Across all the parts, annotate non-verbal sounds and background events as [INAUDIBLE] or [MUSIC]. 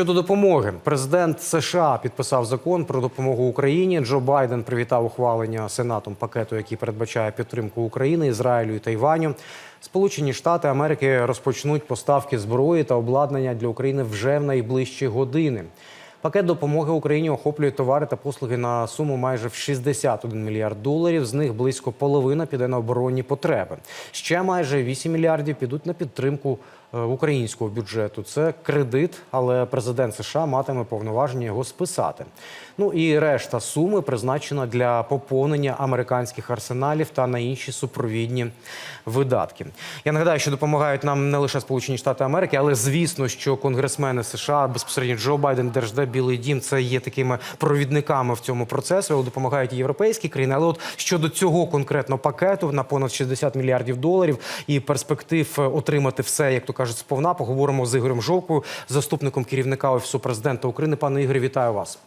Щодо допомоги, президент США підписав закон про допомогу Україні. Джо Байден привітав ухвалення Сенатом пакету, який передбачає підтримку України, Ізраїлю і Тайваню. Сполучені Штати Америки розпочнуть поставки зброї та обладнання для України вже в найближчі години. Пакет допомоги Україні охоплює товари та послуги на суму майже в 61 мільярд доларів. З них близько половина піде на оборонні потреби. Ще майже 8 мільярдів підуть на підтримку е, українського бюджету. Це кредит, але президент США матиме повноваження його списати. Ну і решта суми призначена для поповнення американських арсеналів та на інші супровідні видатки. Я нагадаю, що допомагають нам не лише Сполучені Штати Америки, але звісно, що конгресмени США безпосередньо Джо Байден, Держдеп, Білий Дім це є такими провідниками в цьому процесі. Допомагають європейські країни. Але от щодо цього конкретно пакету на понад 60 мільярдів доларів і перспектив е, отримати все, як то кажуть, сповна, поговоримо з Ігорем Жовкою, заступником керівника офісу президента України. Пане Ігорі, вітаю вас.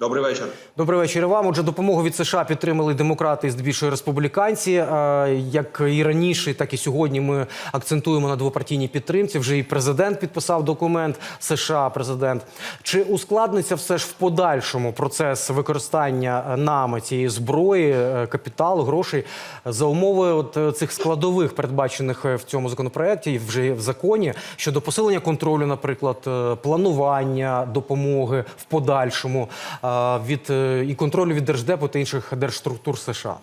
Добрий вечір. Добрий вечір вам. Отже, допомогу від США підтримали демократи здебільшого республіканці. Е, Як і раніше, так і сьогодні ми акцентуємо на двопартійній підтримці. Вже і президент підписав документ США. Президент чи ускладниться все ж в подальшому процес використання нами цієї зброї, е, капіталу, грошей за умови от е, цих складових, передбачених в цьому законопроекті, і вже в законі щодо посилення контролю, наприклад, планування допомоги в подальшому від е, і контролю від держдепу та інших держструктур США.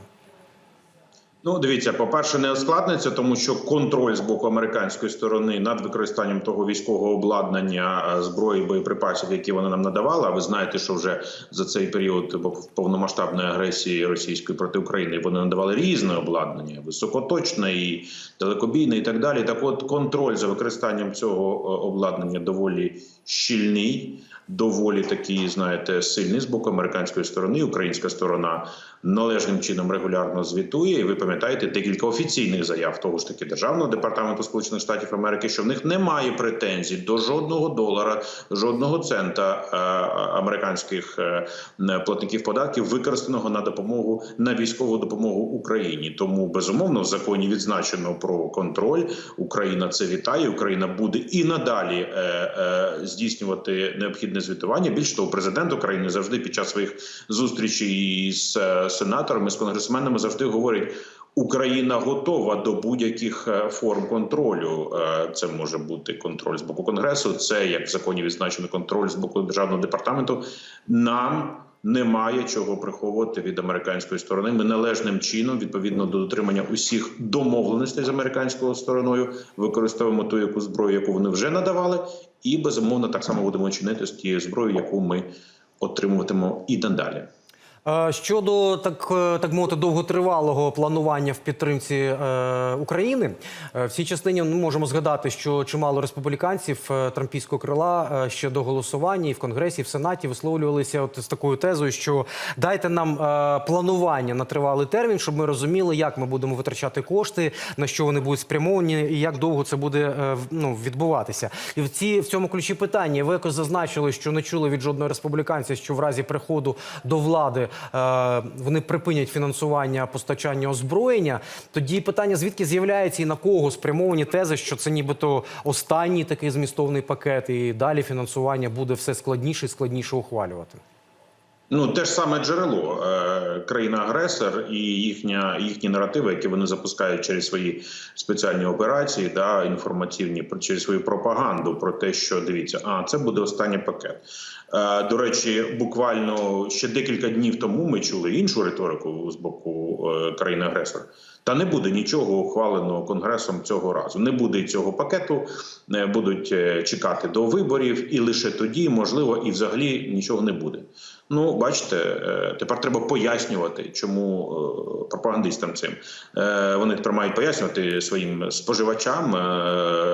Ну, дивіться, по-перше, не ускладниться, тому що контроль з боку американської сторони над використанням того військового обладнання, е, зброї, боєприпасів, які вони нам надавали. А ви знаєте, що вже за цей період повномасштабної агресії російської проти України вони надавали різне обладнання, високоточне і далекобійне, і так далі. Так, от контроль за використанням цього е, обладнання доволі щільний. Доволі такий, знаєте, сильний з боку американської сторони. Українська сторона належним чином регулярно звітує. І ви пам'ятаєте декілька офіційних заяв того ж таки державного департаменту Сполучених Штатів Америки, що в них немає претензій до жодного долара, жодного цента е, американських е, платників податків, використаного на допомогу на військову допомогу Україні. Тому безумовно в законі відзначено про контроль. Україна це вітає. Україна буде і надалі е, е, необхідне звітування. Більш того, президент України завжди під час своїх зустрічей з е, сенаторами з конгресменами завжди говорить. Україна готова до будь-яких е, форм контролю. Е, Це може бути контроль з боку конгресу. Це як в законі відзначено контроль з боку державного департаменту. Нам немає чого приховувати від американської сторони. Ми належним чином, відповідно до дотримання усіх домовленостей з американською стороною, використовуємо ту яку зброю, яку вони вже надавали, і безумовно так само будемо чинити з тією зброєю, яку ми отримуватимемо і надалі. Е, Щодо так, е, так мовити, довготривалого планування в підтримці е, України, е, в цій частині ми можемо згадати, що чимало республіканців трампійського крила ще до голосування і в Конгресі, і в Сенаті висловлювалися от з такою тезою, що дайте нам е, планування на тривалий термін, щоб ми розуміли, як ми будемо витрачати кошти, на що вони будуть спрямовані, і як довго це буде е, ну, відбуватися. І в ці в цьому ключі питання ви якось зазначили, що не чули від жодного республіканця, що в разі приходу до влади вони припинять фінансування постачання озброєння. Тоді питання звідки з'являється і на кого спрямовані тези, що це нібито останній такий змістовний пакет, і далі фінансування буде все складніше і складніше ухвалювати. Ну, те ж саме джерело е, країна-агресор і їхня їхні наративи, які вони запускають через свої спеціальні операції, да інформаційні через свою пропаганду про те, що дивіться, а це буде останній пакет. Е, До речі, буквально ще декілька днів тому ми чули іншу риторику з боку е, країни-агресора. Та не буде нічого ухваленого конгресом цього разу. Не буде цього пакету, е, будуть чекати до виборів, і лише тоді, можливо, і взагалі нічого не буде. Ну, бачите, е, тепер треба пояснювати, чому е, пропагандистам цим Е, вони тепер мають пояснювати своїм споживачам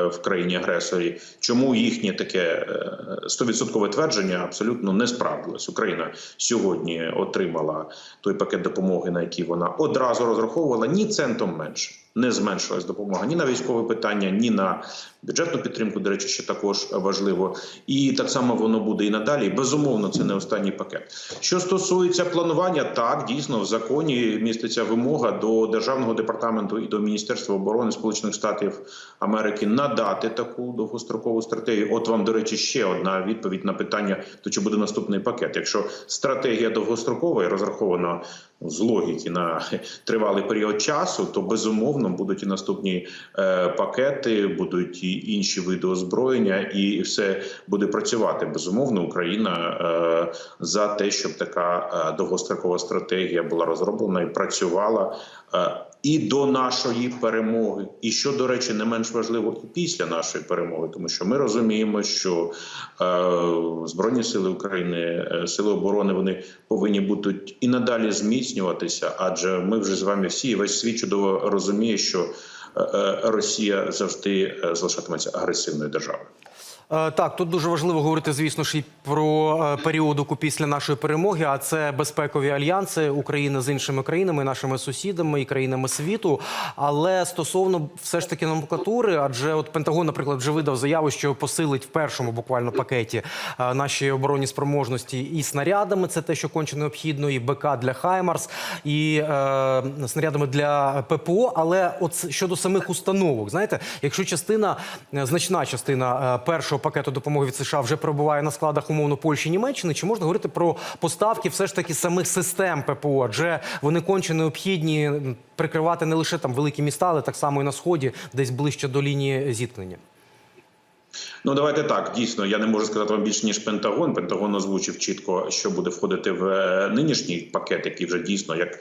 в країні агресорі, чому їхнє таке е, стовідсоткове твердження абсолютно не справдилось. Україна сьогодні отримала той пакет допомоги, на який вона одразу розраховувала ні центом менше. Не зменшилась допомога ні на військове питання, ні на бюджетну підтримку. До речі, що також важливо, і так само воно буде і надалі. Безумовно, це не останній пакет. Що стосується планування, так дійсно в законі міститься вимога до державного департаменту і до Міністерства оборони Сполучених Штатів Америки надати таку довгострокову стратегію. От вам, до речі, ще одна відповідь на питання: то чи буде наступний пакет? Якщо стратегія довгострокова і розрахована з логіки на [LAUGHS] тривалий період часу, то безумовно будуть і наступні е, пакети, будуть і інші види озброєння, і все буде працювати. Безумовно, Україна е, за те, щоб така е, довгострокова стратегія була розроблена і працювала. Е, і до нашої перемоги, і що до речі, не менш важливо, і після нашої перемоги, тому що ми розуміємо, що е, збройні сили України, е, сили оборони, вони повинні бути і надалі зміцнюватися, адже ми вже з вами всі і весь світ чудово розуміє, що е, е, Росія завжди е, залишатиметься агресивною державою. Е, Так, тут дуже важливо говорити, звісно ж, і про е, періодику після нашої перемоги. А це безпекові альянси України з іншими країнами, нашими сусідами і країнами світу. Але стосовно все ж таки номенклатури, адже от Пентагон, наприклад, вже видав заяву, що посилить в першому буквально пакеті е, наші оборонні спроможності і снарядами. Це те, що конче необхідно, і БК для Хаймарс, і е, снарядами для ППО. Але от щодо самих установок, знаєте, якщо частина, значна частина е, першого пакету допомоги від США вже перебуває на складах умовно Польщі Німеччини, чи можна говорити про поставки все ж таки самих систем ППО? Адже вони конче необхідні прикривати не лише там великі міста, але так само і на сході, десь ближче до лінії зіткнення. Ну давайте так. Дійсно, я не можу сказати вам більше ніж Пентагон. Пентагон озвучив чітко, що буде входити в е, нинішній пакет, який вже дійсно як.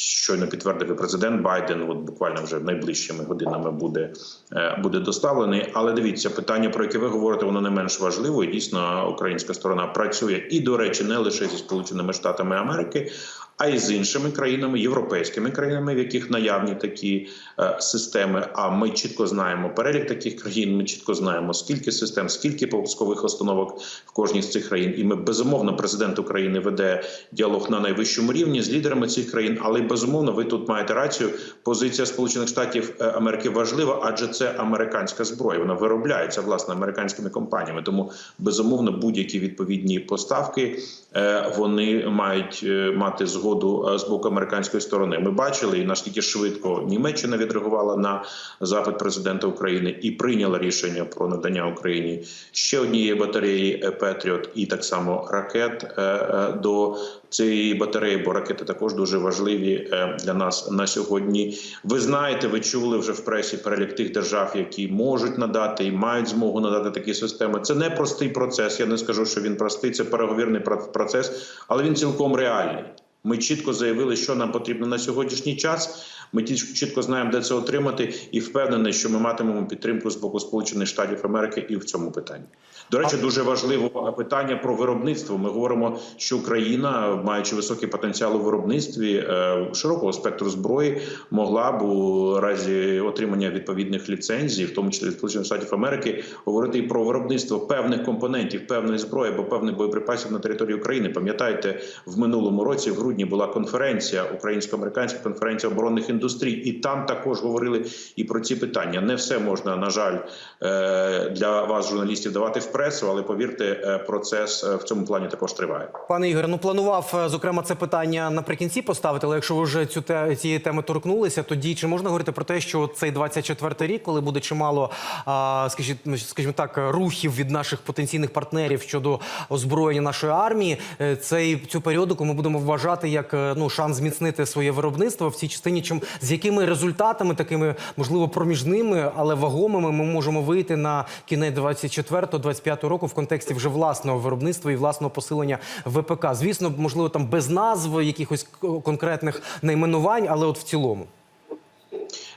Щойно підтвердив і президент Байден, от буквально вже найближчими годинами буде е, буде доставлений. Але дивіться, питання, про яке ви говорите, воно не менш важливо. І дійсно, українська сторона працює і, до речі, не лише зі Сполученими Штатами Америки, а й з іншими країнами, європейськими країнами, в яких наявні такі е, системи. А ми чітко знаємо перелік таких країн. Ми чітко знаємо, скільки систем, скільки пускових установок в кожній з цих країн. І ми безумовно, президент України веде діалог на найвищому рівні з лідерами цих країн. Але безумовно, ви тут маєте рацію. Позиція Сполучених Штатів е, Америки важлива, адже це американська зброя. Вона виробляється власне американськими компаніями. Тому безумовно будь-які відповідні поставки е, вони мають мати згоду е, з боку американської сторони. Ми бачили і наскільки швидко Німеччина відреагувала на запит президента України і прийняла рішення про надання Україні ще однієї батареї Петріот і так само ракет е, е, до цієї батареї, бо ракети також дуже важливі для нас на сьогодні. Ви знаєте, ви чули вже в пресі перелік тих держав, які можуть надати і мають змогу надати такі системи. Це не простий процес. Я не скажу, що він простий. Це переговірний процес, але він цілком реальний. Ми чітко заявили, що нам потрібно на сьогоднішній час. Ми чітко знаємо, де це отримати, і впевнений, що ми матимемо підтримку з боку Сполучених Штатів Америки і в цьому питанні. До речі, дуже важливо питання про виробництво. Ми говоримо, що Україна, маючи високий потенціал у виробництві е, широкого спектру зброї, могла б у разі отримання відповідних ліцензій, в тому числі Сполучених Штатів Америки, говорити і про виробництво певних компонентів, певної зброї або певних боєприпасів на території України. Пам'ятаєте, в минулому році, в грудні, була конференція, українсько-американська конференція оборонних індустрій, і там також говорили і про ці питання. Не все можна, на жаль, е, для вас, журналістів, давати в пресу, але повірте, е, процес е, в цьому плані також триває. Пане Ігоре, ну планував е, зокрема це питання наприкінці поставити, але якщо ви вже цю те, цієї теми торкнулися, тоді чи можна говорити про те, що цей 24-й рік, коли буде чимало, а, скажіть, ну, скажімо так, рухів від наших потенційних партнерів щодо озброєння нашої армії, цей цю періодику ми будемо вважати як ну шанс зміцнити своє виробництво в цій частині, чим з якими результатами, такими можливо проміжними, але вагомими, ми можемо вийти на кінець 24-25 року в контексті вже власного виробництва і власного посилення ВПК. Звісно, можливо, там без назв якихось конкретних найменувань, але от в цілому.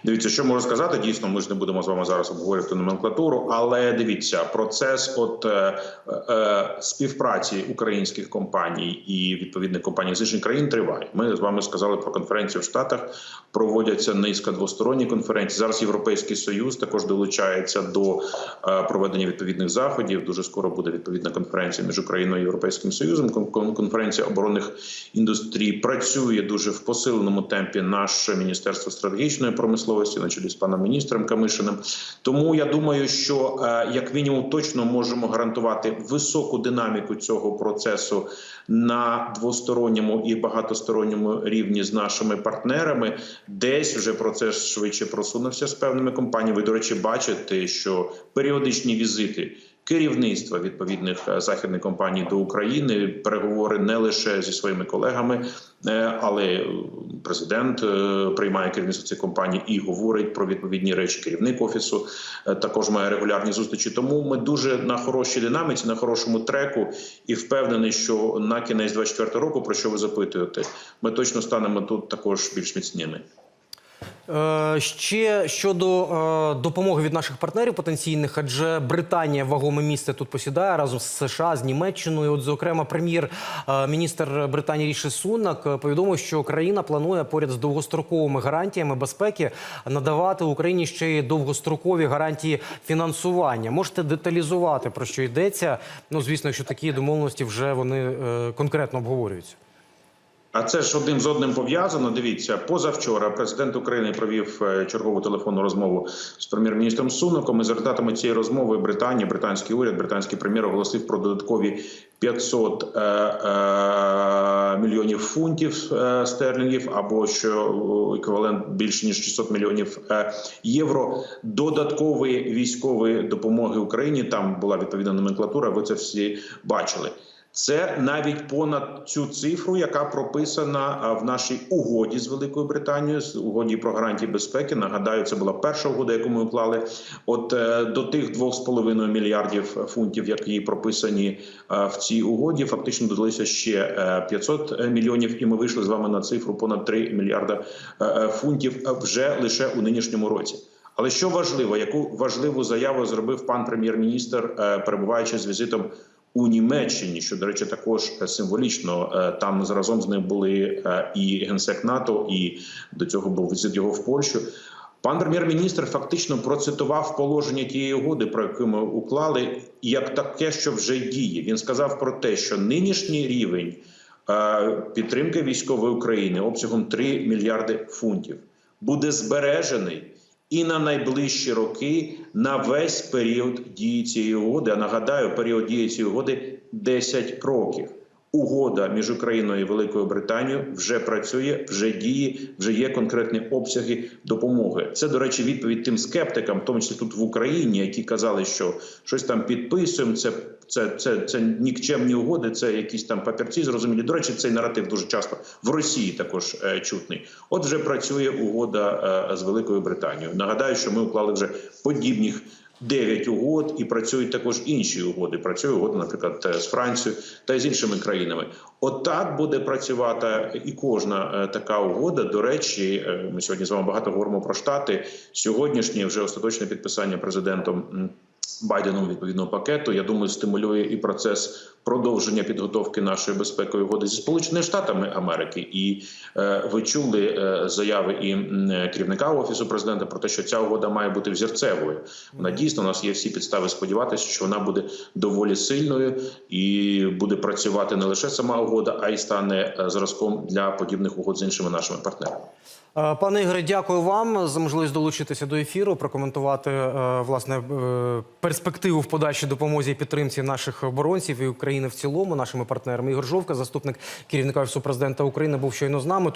Дивіться, що можу сказати. Дійсно, ми ж не будемо з вами зараз обговорювати номенклатуру, але дивіться, процес от е, е, співпраці українських компаній і відповідних компаній з інших країн триває. Ми з вами сказали про конференцію в Штатах. Проводяться низка двосторонніх конференцій. Зараз Європейський Союз також долучається до е, проведення відповідних заходів. Дуже скоро буде відповідна конференція між Україною і Європейським Союзом. Кон- кон- Конференція оборонних індустрій працює дуже в посиленому темпі. Наше міністерство стратегічної промисловості промисловості на чолі з паном міністром Камишиним. Тому я думаю, що е, як мінімум точно можемо гарантувати високу динаміку цього процесу на двосторонньому і багатосторонньому рівні з нашими партнерами. Десь вже процес швидше просунувся з певними компаніями. Ви, до речі, бачите, що періодичні візити. Керівництва відповідних е, західних компаній до України переговори не лише зі своїми колегами, е, але е, президент приймає керівництво цих компаній і говорить про відповідні речі. Керівник офісу також має регулярні зустрічі. Тому ми дуже на хорошій динаміці, на хорошому треку, і впевнений, що на кінець 24 року, про що ви запитуєте, ми точно станемо тут також більш міцними. Е, Ще щодо е, допомоги від наших партнерів потенційних, адже Британія вагоме місце тут посідає разом з США, з Німеччиною. От, зокрема, прем'єр-міністр Британії Ріші Сунак е, повідомив, що країна планує поряд з довгостроковими гарантіями безпеки надавати Україні ще й довгострокові гарантії фінансування. Можете деталізувати про що йдеться? Ну, звісно, якщо такі домовленості вже вони е, конкретно обговорюються. А це ж одним з одним пов'язано. Дивіться, позавчора президент України провів е, чергову телефонну розмову з прем'єр-міністром Суноком. І за результатами цієї розмови Британія, британський уряд, британський прем'єр оголосив про додаткові 500 е, е, мільйонів фунтів е, стерлінгів, або що е, еквівалент більше ніж 600 мільйонів е, євро. Додаткової військової допомоги Україні. Там була відповідна номенклатура. Ви це всі бачили. Це навіть понад цю цифру, яка прописана в нашій угоді з Великою Британією, з угоді про гарантії безпеки. Нагадаю, це була перша угода, яку ми уклали. От е, до тих 2,5 мільярдів фунтів, які прописані е, в цій угоді, фактично додалися ще е, 500 мільйонів, і ми вийшли з вами на цифру понад 3 мільярда е, е, фунтів е, вже лише у нинішньому році. Але що важливо, яку важливу заяву зробив пан прем'єр-міністр, е, перебуваючи з візитом у Німеччині, що до речі, також е, символічно е, там разом з ним були е, і генсек НАТО, і до цього був візит його в Польщу. Пан прем'єр-міністр фактично процитував положення тієї угоди, про яку ми уклали, як таке, що вже діє. Він сказав про те, що нинішній рівень підтримки військової України обсягом 3 мільярди фунтів буде збережений і на найближчі роки на весь період дії цієї угоди. А нагадаю, період дії цієї угоди 10 років. Угода між Україною і Великою Британією вже працює, вже діє, вже є конкретні обсяги допомоги. Це, до речі, відповідь тим скептикам, в тому числі тут в Україні, які казали, що щось там підписуємо. Це це, це, це нікчемні угоди, це якісь там папірці. Зрозумілі. До речі, цей наратив дуже часто в Росії також е, чутний. От вже працює угода е, з Великою Британією. Нагадаю, що ми уклали вже подібних. 9 угод і працюють також інші угоди. Працює угода, наприклад, з Францією та з іншими країнами. Отак буде працювати і кожна е, така угода. До речі, е, ми сьогодні з вами багато говоримо про штати. Сьогоднішнє вже остаточне підписання президентом. Байденом відповідного пакету, я думаю, стимулює і процес продовження підготовки нашої безпекової угоди зі сполученими штатами Америки. І е, ви чули е, заяви і керівника офісу президента про те, що ця угода має бути взірцевою. Вона дійсно у нас є всі підстави сподіватися, що вона буде доволі сильною і буде працювати не лише сама угода, а й стане е, зразком для подібних угод з іншими нашими партнерами. Е, Пане Ігоре, дякую вам за можливість долучитися до ефіру, прокоментувати е, власне перспективу в подальшій допомозі і підтримці наших оборонців і України в цілому, нашими партнерами. Ігор Жовка, заступник керівника офісу президента України, був щойно з нами.